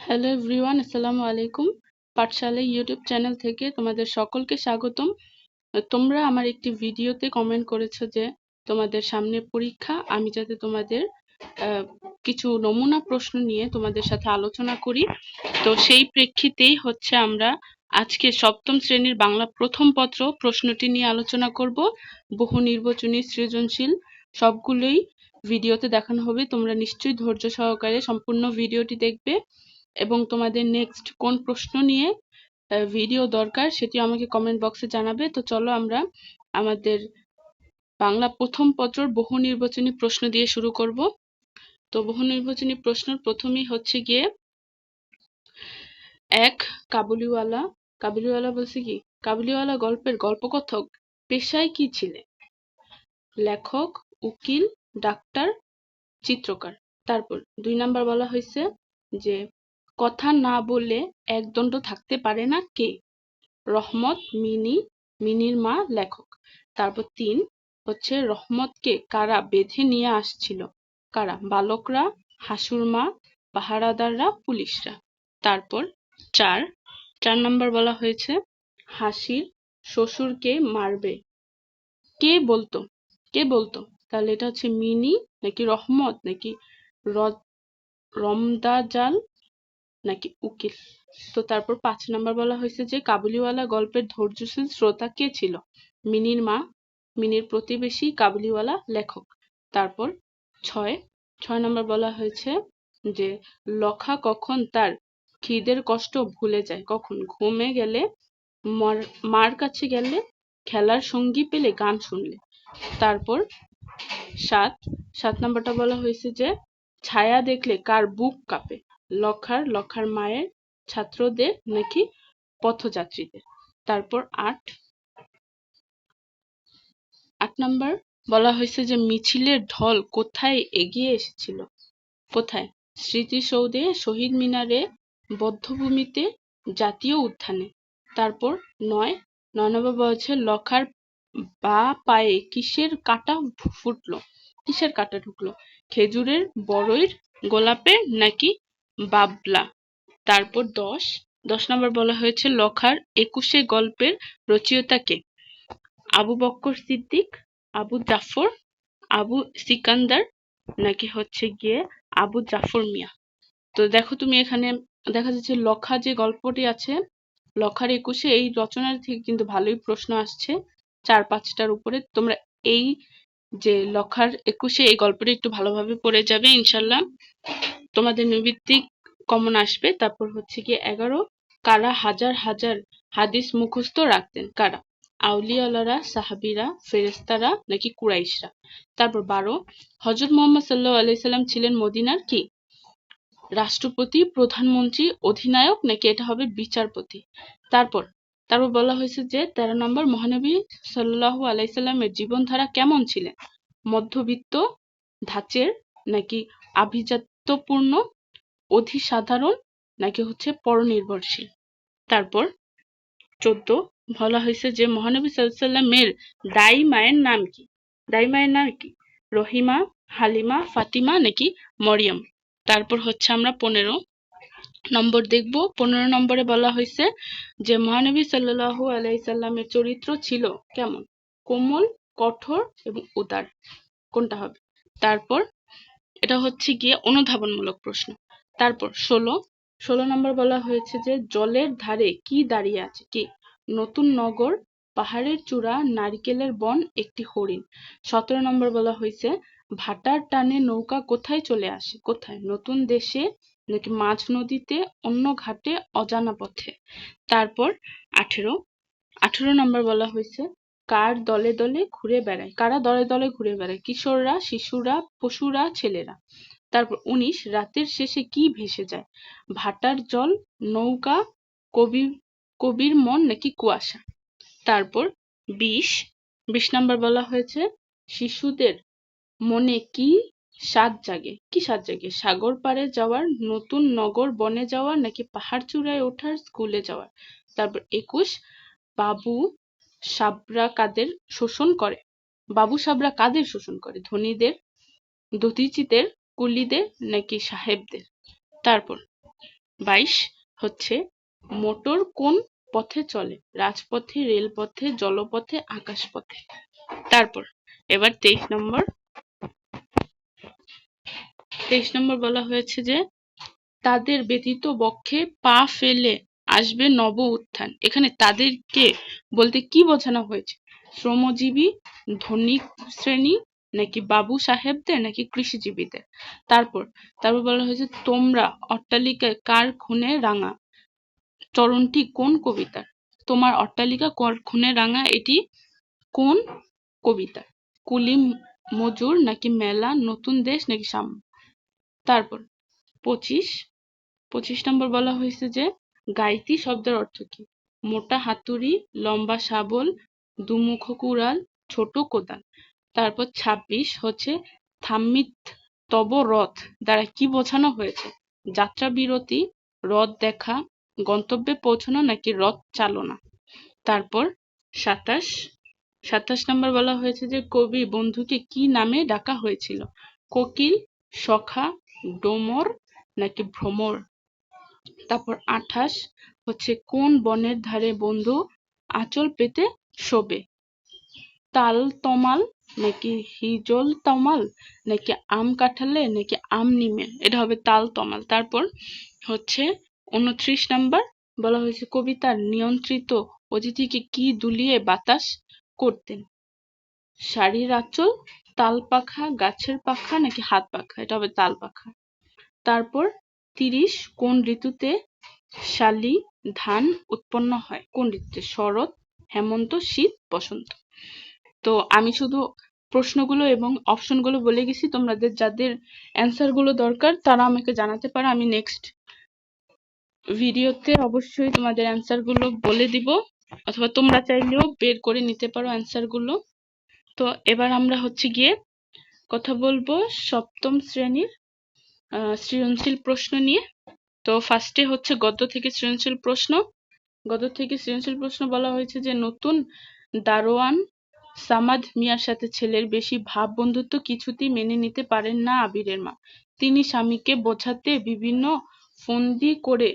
Hello everyone আসসালামু আলাইকুম পাঠশালা YouTube channel থেকে তোমাদের সকলকে স্বাগতম। তোমরা আমার একটি ভিডিওতে কমেন্ট করেছ যে তোমাদের সামনে পরীক্ষা। আমি যাতে তোমাদের কিছু নমুনা প্রশ্ন নিয়ে তোমাদের সাথে আলোচনা করি। তো সেই প্রেক্ষিতেই হচ্ছে আমরা আজকে সপ্তম শ্রেণির বাংলা প্রথম পত্র প্রশ্নটি নিয়ে আলোচনা করব। বহু নির্বাচনী, সৃজনশীল, সবগুলোই ভিডিওতে দেখানো হবে। তোমরা নিশ্চয়ই ধৈর্য সহকারে সম্পূর্ণ ভিডিওটি দেখবে। এবং তোমাদের নেক্সট কোন প্রশ্ন নিয়ে ভিডিও দরকার সেটি আমাকে কমেন্ট বক্সে জানাবে। তো চলো আমরা আমাদের বাংলা প্রথম পত্রর বহু নির্বাচনী প্রশ্ন দিয়ে শুরু করব। তো বহু নির্বাচনী প্রশ্ন প্রথমেই হচ্ছে গিয়ে, এক কাবুলিওয়ালা কাবুলিওয়ালা বলছে কি, কাবুলিওয়ালা গল্পের গল্পকথক পেশায় কি ছিলেন লেখক, উকিল, ডাক্তার, চিত্রকার। তারপর দুই নাম্বার বলা হয়েছে যে কথা না বলে একদণ্ড থাকতে পারে না কে? রহমত, মিনি, মিনির মা, লেখক। তারপর তিন হচ্ছে রহমতকে কারা বেঁধে নিয়ে আসছিল? কারা? বালকরা, হাসুর মা, পাহারাদাররা, পুলিশরা। তারপর চার চার নম্বর বলা হয়েছে, হাসির শ্বশুরকে মারবে। কে বলতো? কে বলতো? তাহলে এটা হচ্ছে মিনি নাকি রহমত নাকি রমদাজাল নাকি উকিল? তো তারপর পাঁচ নাম্বার বলা হয়েছে যে, কাবুলিওয়ালা গল্পের ধৈর্যশীল শ্রোতা কে ছিল? মিনির মা, মিনির প্রতিবেশী কাবুলিওয়ালা লেখক। তারপর ছয় ছয় নম্বর বলা হয়েছে যে, লখা কখন তার খিদের কষ্ট ভুলে যায়। কখন ঘুমে গেলে, মার কাছে গেলে খেলার সঙ্গী পেলে গান শুনলে। তারপর সাত সাত নম্বরটা বলা হয়েছে যে, ছায়া দেখলে কার বুক কাঁপে? লখার লখার মায়ের ছাত্রদের নাকি পথযাত্রীদের। তারপর আট আট নাম্বার বলা হয়েছে যে মিছিলের ঢল কোথায় এগিয়ে এসেছিল? কোথায়? স্মৃতিসৌধে শহীদ মিনারে বদ্ধভূমিতে জাতীয় উদ্যানে তারপর নয় নয় নম্বর বলছে লখার বা পায়ে কিসের কাটা ফুটলো? কিসের কাটা ঢুকলো? খেজুরের বড়ইর গোলাপের নাকি বাবলা। তারপর দশ। দশ নম্বর বলা হয়েছে লখার একুশে গল্পের রচয়িতা কে আবু বক্কর সিদ্দিক, আবু জাফর, আবু সিকান্দার নাকি হচ্ছে গিয়ে আবু জাফর মিয়া। তো দেখো তুমি এখানে দেখা যাচ্ছে লখা যে গল্পটি আছে, লখার একুশে এই রচনার থেকে কিন্তু ভালোই প্রশ্ন আসছে চার পাঁচটার উপরে। তোমরা এই যে লখার একুশে এই গল্পটি একটু ভালোভাবে পড়ে যাবে ইনশাল্লাহ। তোমাদের নৈবিত্তিক কমন আসবে। তারপর হচ্ছে কি এগারো। কারা হাজার হাজার হাদিস মুখস্থ রাখতেন? কারা? আউলিয়ালারা সাহাবিরা ফেরেস্তারা নাকি কুরাইশরা? তারপর বারো। হজরত মোহাম্মদ সাল্লাহ আলাইসাল্লাম ছিলেন মদিনার কি? রাষ্ট্রপতি, প্রধানমন্ত্রী, অধিনায়ক নাকি এটা হবে বিচারপতি? তারপর তারপর বলা হয়েছে যে তেরো নম্বর মহানবী সাল্লাহ আলাইসাল্লামের জীবনধারা কেমন ছিলেন? মধ্যবিত্ত ধাঁচের নাকি আভিজাত্যপূর্ণ অধিসাধারণ নাকি হচ্ছে পরনির্ভরশীল? তারপর চোদ্দ, বলা হয়েছে যে মহানবী সাল্লামের দাই মায়ের নাম কি? দাই মায়ের নাম কি? রহিমা, হালিমা, ফাতিমা নাকি মরিয়ম? তারপর হচ্ছে আমরা পনেরো নম্বর দেখব। পনেরো নম্বরে বলা হয়েছে যে মহানবী সাল্লাহু আলাইসাল্লামের চরিত্র ছিল কেমন? কোমল, কঠোর এবং উদার। কোনটা হবে? তারপর এটা হচ্ছে গিয়ে অনুধাবনমূলক প্রশ্ন। তারপর ষোলো। ষোলো নম্বর বলা হয়েছে যে জলের ধারে কি দাঁড়িয়ে আছে? কি? নতুন নগর, পাহাড়ের চূড়া, নারিকেলের বন, একটি হরিণ। সতেরো নম্বর বলা হয়েছে, ভাটার টানে নৌকা কোথায় চলে আসে? কোথায়? নতুন দেশে নাকি মাঝ নদীতে, অন্য ঘাটে, অজানা পথে? তারপর আঠেরো। আঠেরো নম্বর বলা হয়েছে কার দলে দলে ঘুরে বেড়ায়? কারা দলে দলে ঘুরে বেড়ায়? কিশোররা, শিশুরা, পশুরা, ছেলেরা? তারপর উনিশ, রাতের শেষে কি ভেসে যায়? ভাটার জল, নৌকা, কবি, কবির মন নাকি কুয়াশা? তারপর বিশ বিশ নাম্বার বলা হয়েছে, শিশুদের মনে কি স্বাদ জাগে? কি স্বাদ জাগে? সাগর পাড়ে যাওয়ার, নতুন নগর বনে যাওয়ার নাকি পাহাড় চূড়ায় ওঠার, স্কুলে যাওয়ার? তারপর একুশ, বাবু সাবরা কাদের শোষণ করে। বাবু সাবরা কাদের শোষণ করে। ধনীদের দধিচিতের কুলিদের নাকি সাহেবদের? তারপর বাইশ হচ্ছে মোটর কোন পথে চলে? রাজপথে, রেলপথে, জলপথে, আকাশপথে? তারপর এবার তেইশ নম্বর। তেইশ নম্বর বলা হয়েছে যে তাদের ব্যতীত বক্ষে পা ফেলে আসবে নব উত্থান। এখানে তাদেরকে বলতে কি বোঝানো হয়েছে? শ্রমজীবী, ধনী শ্রেণি, নাকি বাবু সাহেবদের, নাকি কৃষিজীবীদের? তারপর তারপর বলা হয়েছে, তোমরা অট্টালিকায় কার খুনে রাঙা? চরণটি কোন কবিতার? তোমার অট্টালিকা কর খুনে রাঙা, এটি কোন কবিতা কুলি মজুর, নাকি মেলা, নতুন দেশ, নাকি সাম্য? তারপর, পঁচিশ পঁচিশ নম্বর বলা হয়েছে যে গাইতি শব্দের অর্থ কি? মোটা হাতুড়ি, লম্বা শাবল, দুমুখ কুড়াল, ছোট কোদাল। তারপর ছাব্বিশ হচ্ছে থাম্মিত তব রথ দ্বারা কি বোঝানো হয়েছে? যাত্রা বিরতি, রথ দেখা, গন্তব্যে পৌঁছানো নাকি রথ চালনা? তারপর সাতাশ। সাতাশ নম্বর বলা হয়েছে যে কবি বন্ধুকে কি নামে ডাকা হয়েছিল? কোকিল, সখা, ডোমর নাকি ভ্রমর? তারপর আঠাশ হচ্ছে কোন বনের ধারে বন্ধু আঁচল পেতে শোবে? তাল তমাল নাকি হিজল তমাল? নাকি আম কাঁঠালে নাকি আম নিমে? এটা হবে তাল তমাল। তারপর হচ্ছে উনত্রিশ নাম্বার বলা হয়েছে কবিতার নিয়ন্ত্রিত অতিথিকে কি দুলিয়ে বাতাস করতেন? শাড়ির আঁচল, তাল পাখা, গাছের পাখা নাকি হাত পাখা? এটা হবে তাল পাখা। তারপর তিরিশ কোন ঋতুতে শালি ধান উৎপন্ন হয়? কোন ঋতুতে? শরৎ, হেমন্ত, শীত, বসন্ত। তো আমি শুধু প্রশ্নগুলো এবং অপশনগুলো বলে গেছি। তোমাদের যাদের অ্যান্সারগুলো দরকার, তারা আমাকে জানাতে পারো। আমি নেক্সট ভিডিওতে অবশ্যই তোমাদের অ্যান্সারগুলো বলে দিব, অথবা তোমরা চাইলেও বের করে নিতে পারো অ্যান্সারগুলো তো এবার আমরা হচ্ছে গিয়ে কথা বলব সপ্তম শ্রেণির সৃজনশীল প্রশ্ন নিয়ে। তো ফার্স্টে হচ্ছে গদ্য থেকে সৃজনশীল প্রশ্ন। গদ্য থেকে সৃজনশীল প্রশ্ন বলা হয়েছে যে, নতুন দারোয়ান সামাদ মিয়ার সাথে ছেলের বেশি ভাব বন্ধুত্ব কিছুতেই মেনে নিতে পারেন না আবিরের মা। তিনি স্বামীকে বোঝাতে বিভিন্ন ফন্দি করে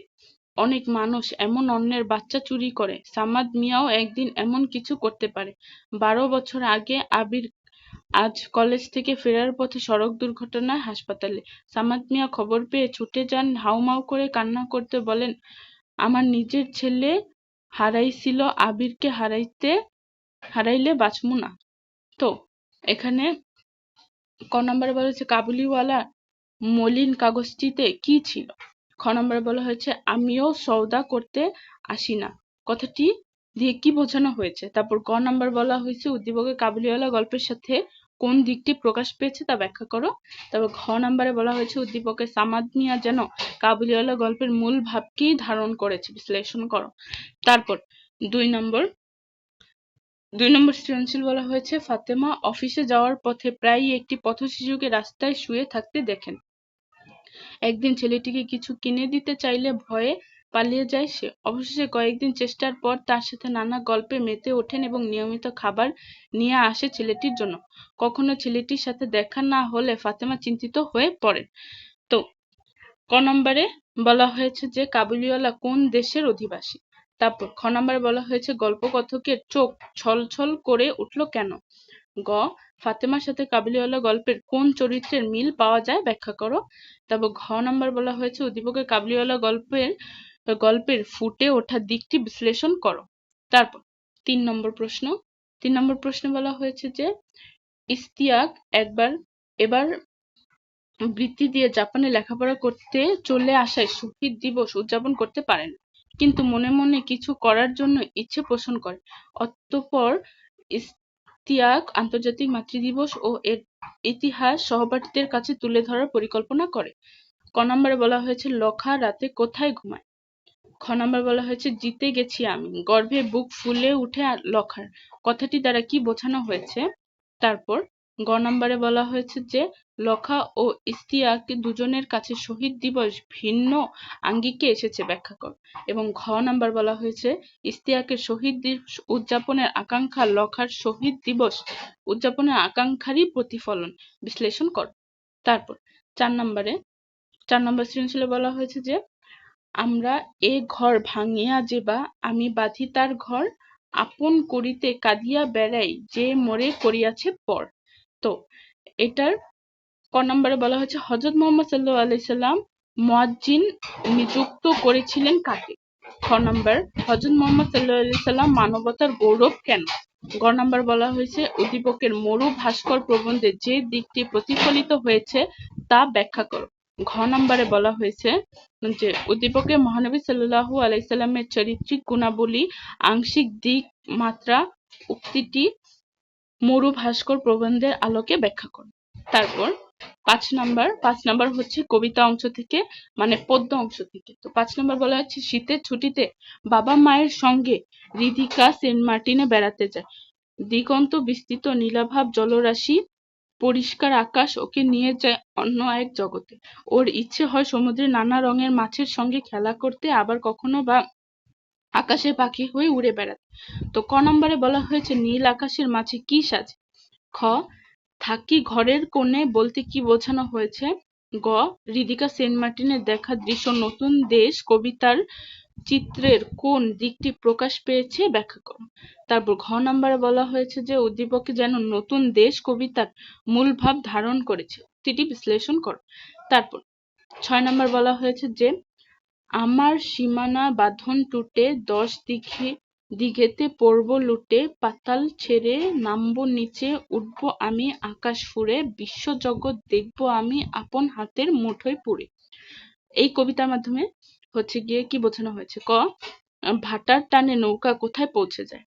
অনেক মানুষ এমন অন্যের বাচ্চা চুরি করে। সামাদ মিয়াও একদিন এমন কিছু করতে পারে। বারো বছর আগে আবির আজ কলেজ থেকে ফেরার পথে সড়ক দুর্ঘটনায় হাসপাতালে। সামাদ মিয়া খবর পেয়ে ছুটে যান, হাউমাউ করে কান্না করতে বলেন, আমার নিজের ছেলে হারাইছিল, আবিরকে হারাইতে, হারাইলে বাঁচমু না। তো এখানে ক নম্বরে বলা হয়েছে, কাবুলিওয়ালা মলিন কাগজটিতে কি ছিল? খ নম্বরে বলা হয়েছে, আমিও সওদা করতে আসি না। কথাটি দিয়ে কি বোঝানো হয়েছে? তারপর ক নাম্বার বলা হয়েছে উদ্দীপকে কাবুলিওয়ালা গল্পের সাথে কোন দিকটি প্রকাশ পেয়েছে তা ব্যাখ্যা করো। তারপর ঘ নাম্বারে বলা হয়েছে, উদ্দীপকে সামাদ মিয়া যেন কাবুলিওয়ালা গল্পের মূল ভাবকেই ধারণ করেছে। বিশ্লেষণ করো। তারপর দুই নম্বর দুই নম্বর সৃজনশীল বলা হয়েছে, ফাতেমা অফিসে যাওয়ার পথে প্রায়ই একটি পথশিশুকে রাস্তায় শুয়ে থাকতে দেখেন। একদিন ছেলেটিকে কিছু কিনে দিতে চাইলে ভয়ে পালিয়ে যায় সে। অবশেষে কয়েকদিন চেষ্টার পর তার সাথে নানা গল্পে মেতে ওঠেন এবং নিয়মিত খাবার নিয়ে আসে ছেলেটির জন্য। কখনো ছেলেটির সাথে দেখা না হলে ফাতেমা চিন্তিত হয়ে পড়েন। তো, ক নম্বরে বলা হয়েছে যে, কাবুলিওয়ালা কোন দেশের অধিবাসী? তারপর, খ নম্বরে বলা হয়েছে, গল্পকথকের চোখ ছলছল করে উঠল কেন? গ, ফাতেমার সাথে কাবুলিওয়ালা গল্পের কোন চরিত্রের মিল পাওয়া যায়? ব্যাখ্যা করো। তারপর, ঘ নম্বর বলা হয়েছে, উদ্দীপকের কাবুলিওয়ালা গল্পের গল্পের ফুটে ওঠা দিকটি বিশ্লেষণ করো। তারপর, তিন নম্বর প্রশ্ন। তিন নম্বর প্রশ্নে বলা হয়েছে যে, ইস্তিয়াক একবার, এবার বৃত্তি দিয়ে জাপানে লেখাপড়া করতে চলে আসায় শহীদ দিবস উদযাপন করতে পারেন। কিন্তু মনে মনে কিছু করার জন্য ইচ্ছে পোষণ করে। অতঃপর ইস্তিয়াক আন্তর্জাতিক মাতৃদিবস ও এর ইতিহাস সহপাঠীদের কাছে তুলে ধরার পরিকল্পনা করে। ক নম্বরে বলা হয়েছে, লখা রাতে কোথায় ঘুমায়? খ নম্বর বলা হয়েছে, জিতে গেছি আমি। গর্ভে বুক ফুলে উঠে লখার। কথাটি দ্বারা কি বোঝানো হয়েছে? তারপর গ নম্বরে বলা হয়েছে যে, লখা ও ইস্তিয়াক দুজনের কাছে শহীদ দিবস ভিন্ন আঙ্গিকে এসেছে ব্যাখ্যা কর। এবং ঘ নাম্বার বলা হয়েছে, ইস্তিয়াকের শহীদ দিবস উদযাপনের আকাঙ্ক্ষা লখার শহীদ দিবস উদযাপনের আকাঙ্ক্ষারই প্রতিফলন। বিশ্লেষণ কর। তারপর চার নম্বরে, চার নম্বর সৃজনশীলে বলা হয়েছে যে আমরা এ ঘর ভাঙিয়া যেবা, আমি বাঁধি তার ঘর আপন করিতে কাঁদিয়া বেড়াই, যে মরে করিয়াছে পর। তো, এটার ক নম্বরে বলা হয়েছে হজরত মোহাম্মদ সাল্লাহ আলাইসাল্লাম মুয়াজ্জিন নিযুক্ত করেছিলেন কাকে? খ নম্বর হজরত মোহাম্মদ সাল্লাহ আলি সাল্লাম মানবতার গৌরব কেন? গ নম্বর বলা হয়েছে, উদ্দীপকের মরু ভাস্কর প্রবন্ধে যে দিকটি প্রতিফলিত হয়েছে তা ব্যাখ্যা করো। ঘ নম্বরে বলা হয়েছে যে, উদ্দীপকে মহানবী সাল্লাহু আলাইসাল্লামের চরিত্রিক গুণাবলী, আংশিক দিক, মাত্রা, উক্তিটি মরু ভাস্কর প্রবন্ধের আলোকে ব্যাখ্যা করো তারপর পাঁচ নাম্বার পাঁচ নাম্বার হচ্ছে কবিতা অংশ থেকে মানে পদ্য অংশ থেকে। তো পাঁচ নাম্বার বলা হচ্ছে শীতের ছুটিতে বাবা মায়ের সঙ্গে রিধিকা সেন্ট মার্টিনে বেড়াতে যায়। দিগন্ত বিস্তৃত নীলাভাব জলরাশি পরিষ্কার আকাশ ওকে নিয়ে যায় অন্য এক জগতে। ওর ইচ্ছে হয় সমুদ্রে নানা রঙের মাছের সঙ্গে খেলা করতে, আবার কখনো বা আকাশে পাখি হয়ে উড়ে বেড়াতে। তো ক নম্বরে বলা হয়েছে, নীল আকাশের মাঝে কি সাজে? খ, থাকি ঘরের কোণে বলতে কি বোঝানো হয়েছে? গ, রিদিকা সেন্ট মার্টিনের দেখা দৃশ্য নতুন দেশ, কবিতার চিত্রের কোন দিকটি প্রকাশ পেয়েছে ব্যাখ্যা করো তারপর ঘ নম্বরে বলা হয়েছে যে উদ্দীপকে যেন নতুন দেশ কবিতার মূল ভাব ধারণ করেছে। সেটি বিশ্লেষণ করো। তারপর ছয় নম্বর বলা হয়েছে যে আমার সীমানা বাঁধন টুটে, দশ দিঘে দিঘেতে পড়ব লুটে, পাতাল ছেড়ে নামবো নিচে, উঠব আমি আকাশ ফুঁড়ে, বিশ্বজগৎ দেখব আমি আপন হাতের মুঠোয় পুড়ে। এই কবিতার মাধ্যমে হচ্ছে গিয়ে কি বোঝানো হয়েছে? ক, ভাটার টানে নৌকা কোথায় পৌঁছে যায়?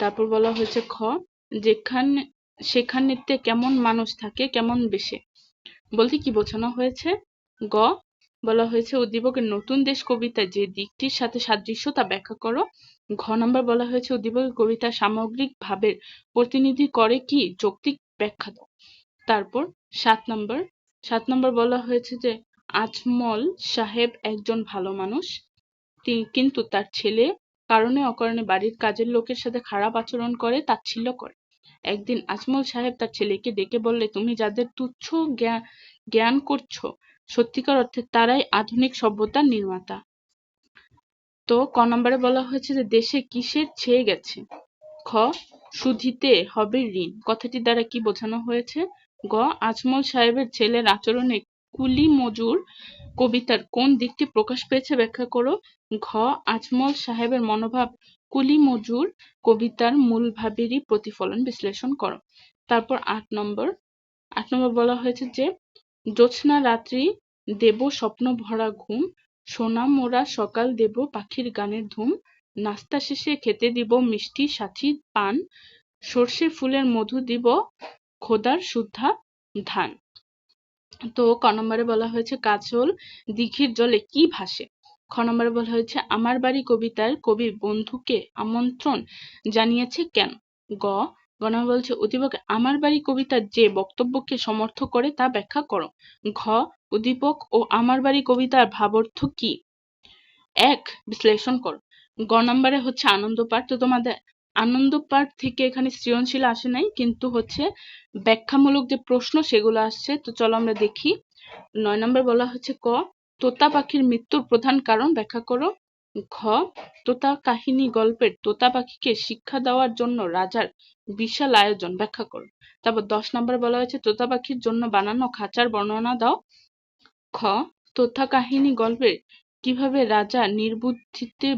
তারপর বলা হয়েছে খ, যেখানে, সেখানেতে কেমন মানুষ থাকে, কেমন বেশে? বলতে কি বোঝানো হয়েছে? গ, বলা হয়েছে উদ্দীপকের নতুন দেশ কবিতায় যে দিকটির সাথে সাদৃশ্য তা ব্যাখ্যা করো। ঘ নম্বর বলা হয়েছে উদ্দীপকের কবিতা সামগ্রিক ভাবের প্রতিনিধি করে কি যৌক্তিক ব্যাখ্যা দাও। তারপর সাত নম্বর সাত নম্বর বলা হয়েছে যে আজমল সাহেব একজন ভালো মানুষ। কিন্তু তার ছেলে, কারণে অকারণে বাড়ির কাজের লোকের সাথে খারাপ আচরণ করে, তাচ্ছিল্য করে। একদিন আজমল সাহেব তার ছেলেকে ডেকে বললে, তুমি যাদের তুচ্ছ জ্ঞান করছ, সত্যিকার অর্থে তারাই আধুনিক সভ্যতার নির্মাতা। তো ক নম্বরে বলা হয়েছে যে, দেশে কিসের ছেয়ে গেছে? খ, সুধিতে হবে ঋণ। কথাটি দ্বারা কি বোঝানো হয়েছে? গ, আজমল সাহেবের ছেলের আচরণে কুলি মজুর কবিতার কোন দিকটি প্রকাশ পেয়েছে ব্যাখ্যা করো। ঘ, আজমল সাহেবের মনোভাব। কুলি মজুর কবিতার মূল ভাবেরই প্রতিফলন বিশ্লেষণ করো। তারপর আট নম্বর। আট নম্বর বলা হয়েছে যে, জ্যোৎস্না রাত্রি দেব স্বপ্ন ভরা ঘুম, সোনা মোরা সকাল দেব পাখির গানের ধুম, নাস্তা শেষে খেতে দিব মিষ্টি সাথী পান, সর্ষে ফুলের মধু দিব খোদার শুদ্ধা ধান। তো ক নম্বরে বলা হয়েছে, কাজল, দিঘির জলে কি ভাসে? খ নম্বরে বলা হয়েছে, আমার বাড়ি কবিতার কবি বন্ধুকে আমন্ত্রণ জানিয়েছে কেন? গ গণনা বলছে, উদ্দীপক, আমার বাড়ি কবিতার যে বক্তব্যকে সমর্থ করে তা ব্যাখ্যা করো। ঘ, উদ্দীপক ও আমার বাড়ি কবিতার ভাবার্থ কি? এক, বিশ্লেষণ করো। গ নম্বরে হচ্ছে, আনন্দ পাঠ। তো তোমাদের আনন্দ পাঠ থেকে এখানে সৃজনশীল আসে নাই, কিন্তু হচ্ছে ব্যাখ্যামূলক যে প্রশ্ন সেগুলো আসছে, তো চলো আমরা দেখি। নয় নম্বর বলা হচ্ছে ক, তোতা পাখির মৃত্যুর প্রধান কারণ ব্যাখ্যা করো। ঘ, তোতা কাহিনী গল্পের তোতা পাখিকে শিক্ষা দেওয়ার জন্য রাজার বিশাল আয়োজন ব্যাখ্যা করো। তারপর দশ নম্বর বলা হয়েছে, তোতা পাখির জন্য বানানো খাঁচার বর্ণনা দাও। খ, তোতা কাহিনী গল্পের কীভাবে রাজা নির্বুদ্ধিতে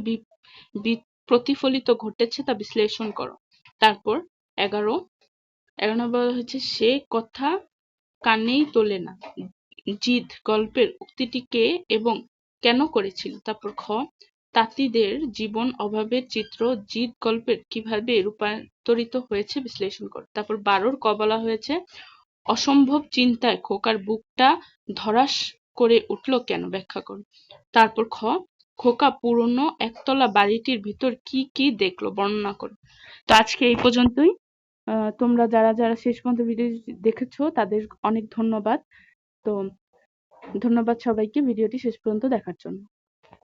প্রতিফলিত ঘটেছে তা বিশ্লেষণ করো। তারপর এগারো এগারো নম্বর হচ্ছে, সে কথা কানেই তোলে না। জিদ গল্পের উক্তিটি কে এবং কেন করেছিল? তারপর খ, তাঁতিদের জীবন অভাবের চিত্র জিদ গল্পের কীভাবে রূপান্তরিত হয়েছে বিশ্লেষণ করো। তারপর বারোর ক বলা হয়েছে, অসম্ভব চিন্তায় খোকার বুকটা ধরাস করে উঠল কেন ব্যাখ্যা করো। তারপর খ খোকা পুরনো একতলা বাড়িটির ভিতর কি কি দেখল বর্ণনা করো। তো আজকে এই পর্যন্তই। তোমরা যারা যারা শেষ পর্যন্ত ভিডিও দেখেছ, তাদের অনেক ধন্যবাদ। তো ধন্যবাদ সবাইকে ভিডিওটি শেষ পর্যন্ত দেখার জন্য।